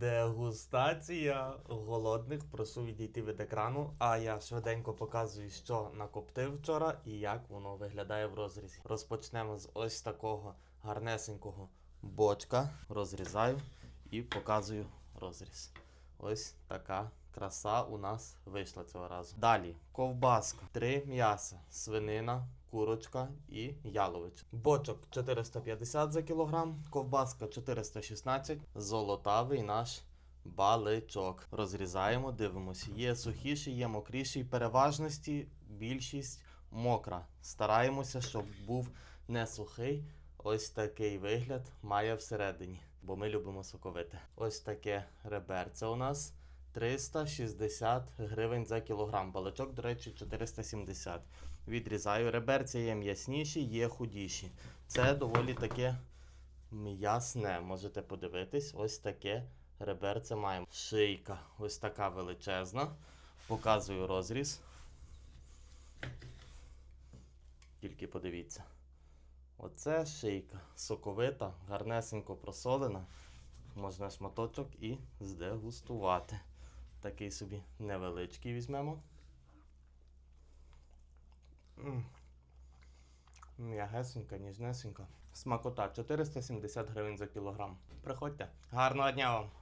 Дегустація голодних. Прошу відійти від екрану. А я швиденько показую, що накоптив вчора і як воно виглядає в розрізі. Розпочнемо з ось такого гарнесенького бочка. Розрізаю і показую розріз. Ось така краса у нас вийшла цього разу. Далі ковбаска, три м'яса, свинина, курочка і ялович. Бочок 450 за кілограм, ковбаска 416, золотавий наш баличок. Розрізаємо, дивимося. Є сухіші, є мокріші. Переважності більшість мокра. Стараємося, щоб був не сухий. Ось такий вигляд має всередині, бо ми любимо соковите. Ось таке реберце у нас 360 гривень за кілограм. Балачок, до речі, 470. Відрізаю. Реберця є м'ясніші, є худіші. Це доволі таке м'ясне. Можете подивитись, ось таке реберце маємо. Шийка ось така величезна. Показую розріз. Тільки подивіться. Оце шийка соковита, гарнесенько просолена. Можна шматочок і здегустувати. Такий собі невеличкий візьмемо. М'ягесенька, ніжнесенька. Смакота 470 гривень за кілограм. Приходьте. Гарного дня вам!